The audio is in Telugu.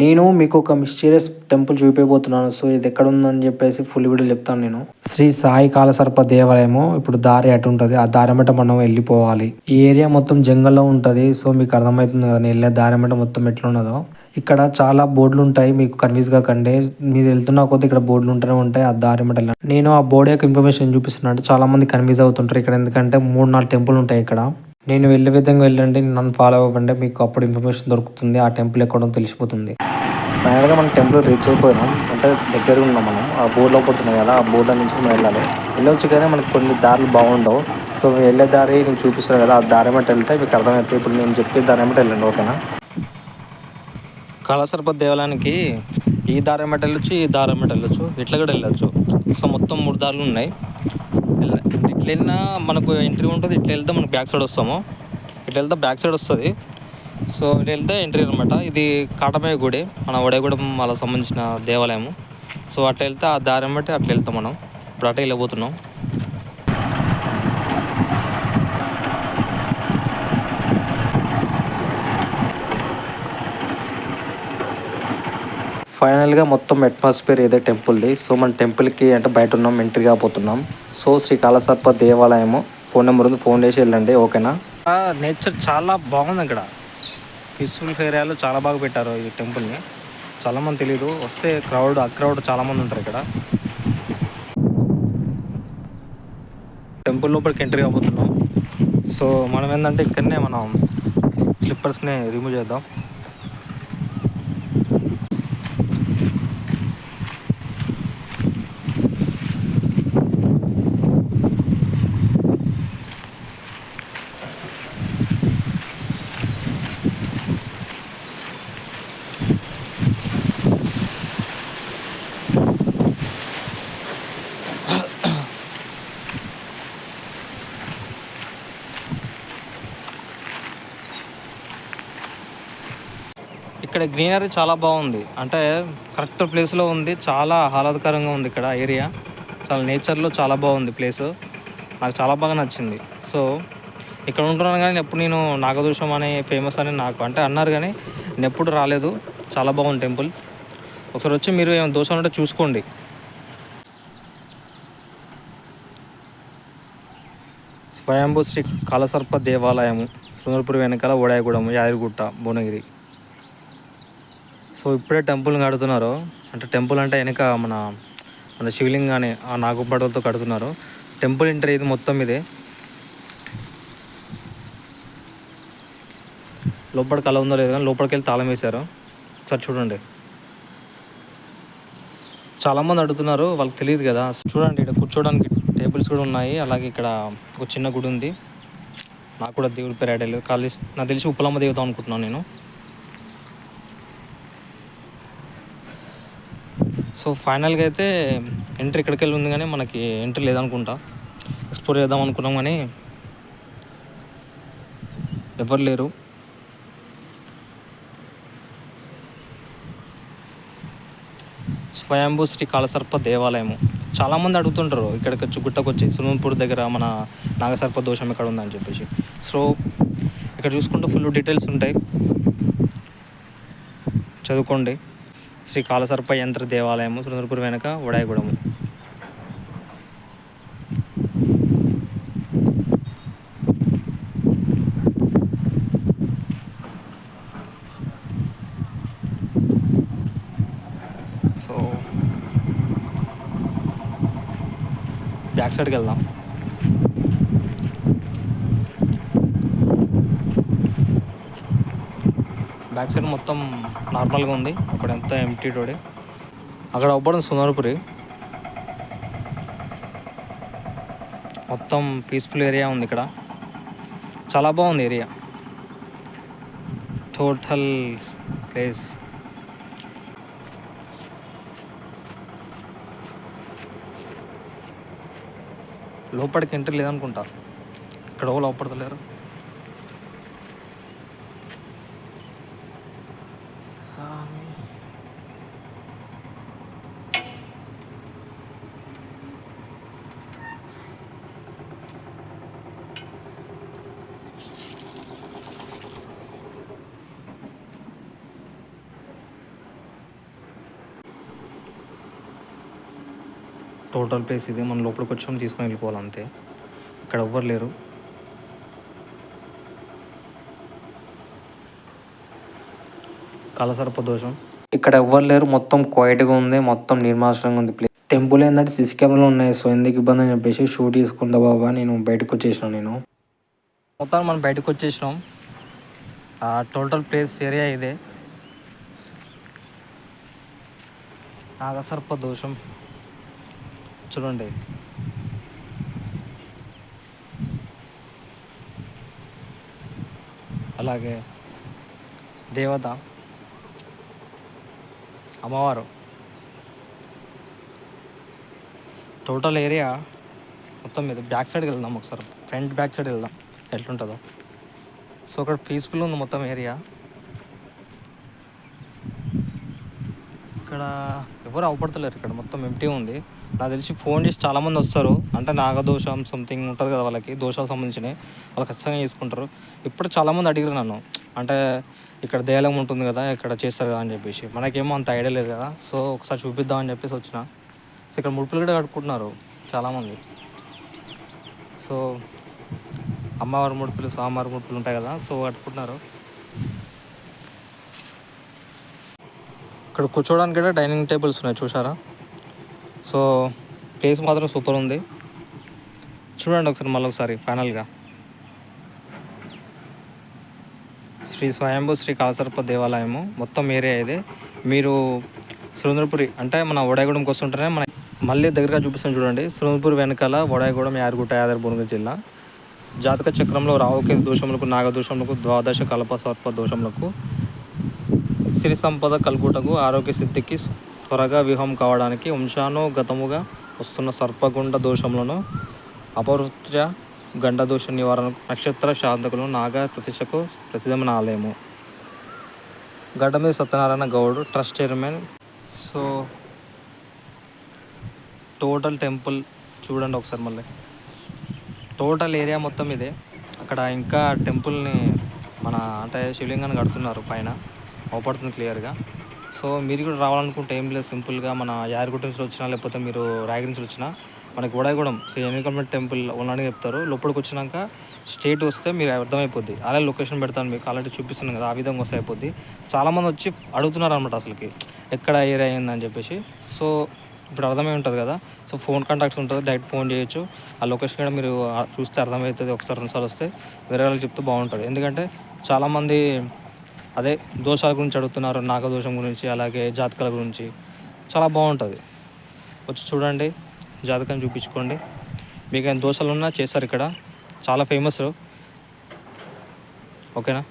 నేను మీకు ఒక మిస్టీరియస్ టెంపుల్ చూపిపోతున్నాను. సో ఇది ఎక్కడ ఉందని చెప్పేసి ఫుల్ వీడియో చెప్తాను నేను. శ్రీ సాయి కాలసర్ప దేవాలయము ఇప్పుడు దారి అటు ఉంటుంది. ఆ దారి మట మనం వెళ్ళిపోవాలి. ఈ ఏరియా మొత్తం జంగల్లో ఉంటుంది. సో మీకు అర్థమవుతుంది కదా నేను వెళ్ళే దారి మట మొత్తం ఎట్లున్నదో. ఇక్కడ చాలా బోర్డులు ఉంటాయి మీకు కన్ఫ్యూజ్ కాకండి మీరు వెళ్తున్న కొద్ది ఇక్కడ బోర్డులు ఉంటూనే ఉంటాయి. ఆ దారి మట నేను ఆ బోర్డు యొక్క ఇన్ఫర్మేషన్ చూపిస్తున్నాను చాలా మంది కన్ఫ్యూజ్ అవుతుంటారు ఇక్కడ. ఎందుకంటే మూడు నాలుగు టెంపుల్ ఉంటాయి ఇక్కడ. నేను వెళ్ళే విధంగా వెళ్ళండి నన్ను ఫాలో అవ్వండి మీకు అప్పుడు ఇన్ఫర్మేషన్ దొరుకుతుంది ఆ టెంపుల్ ఎక్కడో తెలిసిపోతుంది. ఫైనల్గా మనం టెంపుల్ రీచ్ అయిపోయినాం. అంటే దగ్గర ఉన్నాం మనం. ఆ బోర్డులో పోతున్నాయి కదా ఆ బోర్డుల నుంచి మనం వెళ్ళాలి. వెళ్ళొచ్చు కానీ మనకి కొన్ని దారులు బాగుండవు. సో వెళ్ళే దారి నేను చూపిస్తాను కదా ఆ దారి మట్టి వెళ్తే మీకు అర్థమవుతుంది. ఇప్పుడు నేను చెప్పే దారి మట్టి వెళ్ళండి ఓకేనా? కాళసర్ప దేవాలయానికి ఈ దారి మట్టి వెళ్ళొచ్చు ఈ దారి మట్టి వెళ్ళొచ్చు ఇట్లా కూడా వెళ్ళొచ్చు. సో మొత్తం మూడు దారులు ఉన్నాయి. ఇట్లా వెళ్ళినా మనకు ఎంట్రీ ఉంటుంది ఇట్లా వెళ్తే మనకు బ్యాక్ సైడ్ వస్తాము. ఇట్లా వెళ్తే బ్యాక్ సైడ్ వస్తుంది. సో ఇట్లా వెళ్తే ఎంట్రీ అనమాట ఇది కాటమయ్య గుడి మన వడేగూడెం వాళ్ళకి సంబంధించిన దేవాలయము. సో అట్లా వెళ్తే ఆ దారి బట్టి అట్లా వెళ్తాం మనం. ఇప్పుడు అట్లా వెళ్ళిపోతున్నాం ఫైనల్గా మొత్తం అట్మాస్ఫియర్ ఇదే టెంపుల్ది. సో మన టెంపుల్కి అంటే బయట ఉన్నాం ఎంట్రీ కాబోతున్నాం. సో శ్రీ కాళసర్ప దేవాలయము ఫోన్ నెంబర్ ఉంది ఫోన్ చేసి వెళ్ళండి ఓకేనా? నేచర్ చాలా బాగుంది ఇక్కడ. పీస్ఫుల్ ఏరియాలో చాలా బాగా పెట్టారు ఈ టెంపుల్ని. చాలామంది తెలియదు వస్తే క్రౌడ్ ఆ క్రౌడ్ చాలామంది ఉంటారు ఇక్కడ. టెంపుల్ లోపలికి ఎంట్రీ కాబోతున్నాం. సో మనం ఏంటంటే ఇక్కడనే మనం స్లిప్పర్స్ని రిమూవ్ చేద్దాం. ఇక్కడ గ్రీనరీ చాలా బాగుంది. అంటే కరెక్ట్ ప్లేస్లో ఉంది. చాలా ఆహ్లాదకరంగా ఉంది ఇక్కడ ఏరియా. చాలా నేచర్లో చాలా బాగుంది ప్లేస్ నాకు చాలా బాగా నచ్చింది. సో ఇక్కడ ఉంటున్నాను కానీ ఎప్పుడు నేను నాగదోషం అనే ఫేమస్ అని నాకు అంటే అన్నారు కానీ నేను ఎప్పుడు రాలేదు. చాలా బాగుంది టెంపుల్ ఒకసారి వచ్చి మీరు ఏమైనా దోషం ఉంటే చూసుకోండి. స్వయంభూ శ్రీ కాలసర్ప దేవాలయము సుందరపురి వెనకాల ఓడాయగూడెం యాదగిరిగుట్ట భువనగిరి. సో ఇప్పుడే టెంపుల్ కడుతున్నారు. అంటే టెంపుల్ అంటే వెనక మన మన శివలింగాన్ని ఆ నాగుపడవలతో కడుతున్నారు. టెంపుల్ ఎంట్రీ ఇది మొత్తం ఇదే. లోపల అలా ఉందో లేదో కానీ లోపలికి వెళ్ళి తాళం వేశారు. ఒకసారి చూడండి. చాలామంది అడుగుతున్నారు వాళ్ళకి తెలియదు కదా. చూడండి ఇక్కడ కూర్చోడానికి టేబుల్స్ కూడా ఉన్నాయి. అలాగే ఇక్కడ ఒక చిన్న గుడి ఉంది. నాకు కూడా దేవుడి పేరు ఐడియా లేదు కాలేజ్ నాకు తెలిసి ఉప్పలమ్మ దేవత అనుకుంటున్నాను నేను. సో ఫైనల్గా అయితే ఎంట్రీ ఇక్కడికి వెళ్ళి ఉంది కానీ మనకి ఎంట్రీ లేదనుకుంటా. ఎక్స్ప్లోర్ చేద్దాం అనుకున్నాం కానీ ఎవరు లేరు. స్వయంభూ శ్రీ కాళసర్ప దేవాలయము. చాలామంది అడుగుతుంటారు ఇక్కడికి వచ్చి గుట్టకొచ్చి సునూన్పూర్ దగ్గర మన నాగసర్ప దోషం ఎక్కడ ఉందని చెప్పేసి. సో ఇక్కడ చూసుకుంటే ఫుల్ డీటెయిల్స్ ఉంటాయి. చదువుకోండి. శ్రీ కాళసర్ప యంత్ర దేవాలయము సుందరపూర్ వెనక ఉడాయగూడెము. సో బ్యాక్ సైడ్కి వెళ్దాం. బ్యాక్ సైడ్ మొత్తం నార్మల్గా ఉంది. అక్కడ ఎంత ఎంటీ టోడే అక్కడ అవ్వడం సుందరపురి. మొత్తం పీస్ఫుల్ ఏరియా ఉంది ఇక్కడ. చాలా బాగుంది ఏరియా టోటల్ ప్లేస్ లోపలికి ఎంట్రీ లేదనుకుంటా. ఇక్కడ ఎవరు స్వామి టోటల్ ప్లేస్ ఇది. మనం లోపలికి వచ్చాము తీసుకొని వెళ్ళిపోవాలి అంతే. ఇక్కడ ఎవ్వరు లేరు. కలసర్ప దోషం. ఇక్కడ ఎవ్వరు లేరు. మొత్తం క్వైట్గా ఉంది. మొత్తం నిర్మానుషంగా ఉంది. ప్లేస్ టెంపుల్ ఏంటంటే సీసీ కెమెరాలు ఉన్నాయి. సో ఎందుకు ఇబ్బంది అని చెప్పేసి షూట్ తీసుకుంటా బాబా నేను బయటకు వచ్చేసిన నేను. మొత్తం మనం బయటకు వచ్చేసినాం. టోటల్ ప్లేస్ ఏరియా ఇదే. నాగసర్ప దోషం. చూడండి. అలాగే దేవత. అమ్మవారు. టోటల్ ఏరియా మొత్తం మీద బ్యాక్ సైడ్కి వెళ్దాం ఒకసారి. ఫ్రంట్ బ్యాక్ సైడ్ వెళ్దాం. ఎట్లుంటుందో. సో అక్కడ పీస్ఫుల్ ఉంది మొత్తం ఏరియా ఇక్కడ ఎవరు అవపడతలేరు. ఇక్కడ మొత్తం ఎంటీ ఉంది. నాకు తెలిసి ఫోన్ చేసి చాలామంది వస్తారు. అంటే నాగదోషం సంథింగ్ ఉంటుంది కదా వాళ్ళకి. దోషాలకు సంబంధించినవి. వాళ్ళు ఖచ్చితంగా చేసుకుంటారు. ఇప్పుడు చాలామంది అడిగారు నన్ను. అంటే ఇక్కడ దేలం ఉంటుంది కదా ఇక్కడ చేస్తారు కదా అని చెప్పేసి. మనకేమో అంత ఐడియా లేదు కదా. సో ఒకసారి చూపిద్దామని చెప్పేసి వచ్చిన. సో ఇక్కడ ముడుపులు కూడా కట్టుకుంటున్నారు చాలామంది. సో అమ్మవారి ముడుపులు స్వామివారి ముడుపులు ఉంటాయి కదా సో కట్టుకుంటున్నారు. ఇక్కడ కూర్చోవడానికి కూడా డైనింగ్ టేబుల్స్ ఉన్నాయి చూసారా సో ప్లేస్ మాత్రం సూపర్ ఉంది. చూడండి ఒకసారి మళ్ళీ ఒకసారి ఫైనల్గా. శ్రీ స్వయంభూ శ్రీ కాలసర్ప దేవాలయము. మొత్తం ఏరియా ఇది. మీరు సురేంద్రపురి అంటే మన వడాయగూడెంకి వస్తుంటేనే మన మళ్ళీ దగ్గరగా చూపిస్తాను చూడండి. సురేంద్రపురి వెనకాల వడాయగూడెం యాదగుట్ట యాదగిరి భువనగిరి జిల్లా. జాతక చక్రంలో రావుకేతు దోషములకు నాగదోషములకు ద్వాదశ కల్ప సర్ప దోషములకు సిరి సంపద కల్గుటకు ఆరోగ్య సిద్ధికి త్వరగా వ్యూహం కావడానికి వంశానుగతముగా వస్తున్న సర్పగుండ దోషములను అపవృత్య గండదోష నివారణకు నక్షత్ర శాంతకులు నాగ ప్రతిష్టకు ప్రసిద్ధమైన ఆలయము Gaddamida Satyanarayana Goud trust chairman. So total temple చూడండి ఒకసారి మళ్ళీ. టోటల్ ఏరియా మొత్తం ఇదే. అక్కడ ఇంకా టెంపుల్ని మన అంటే శివలింగాన్ని కడుతున్నారు పైన. అవపడుతుంది క్లియర్గా. సో మీరు కూడా రావాలనుకుంటే ఏం లేదు సింపుల్గా మన యాదగిరి నుంచి వచ్చినా లేకపోతే మీరు రాయగిరి నుంచి వచ్చినా మనకి వడాయగూడెం శ్రీ ఎన్నికల్మెంట్ టెంపుల్ ఉన్నాడని చెప్తారు. లోపలికి వచ్చినాక స్టేట్ వస్తే మీరు అర్థమైపోద్ది. అలాగే లొకేషన్ పెడతాను మీకు. ఆల్రెడీ చూపిస్తున్నాను కదా ఆ విధంగా వస్తే అయిపోద్ది. చాలామంది వచ్చి అడుగుతున్నారు అనమాట అసలుకి ఎక్కడ ఏరియా అయిందని చెప్పేసి. సో ఇప్పుడు అర్థమై ఉంటుంది కదా. సో ఫోన్ కాంటాక్ట్స్ ఉంటుంది డైరెక్ట్ ఫోన్ చేయొచ్చు. ఆ లొకేషన్ కూడా మీరు చూస్తే అర్థమవుతుంది ఒకసారి రెండుసార్లు వస్తే. వేరే వాళ్ళకి చెప్తే బాగుంటుంది. ఎందుకంటే చాలామంది అదే దోషాల గురించి అడుగుతున్నారు నాగదోషం గురించి అలాగే జాతకాల గురించి. చాలా బాగుంటుంది. వచ్చి చూడండి. జాతకం చూపించుకోండి. మీకు ఏమైనా దోశలు ఉన్నా చేస్తారు ఇక్కడ. చాలా ఫేమస్ ఓకేనా?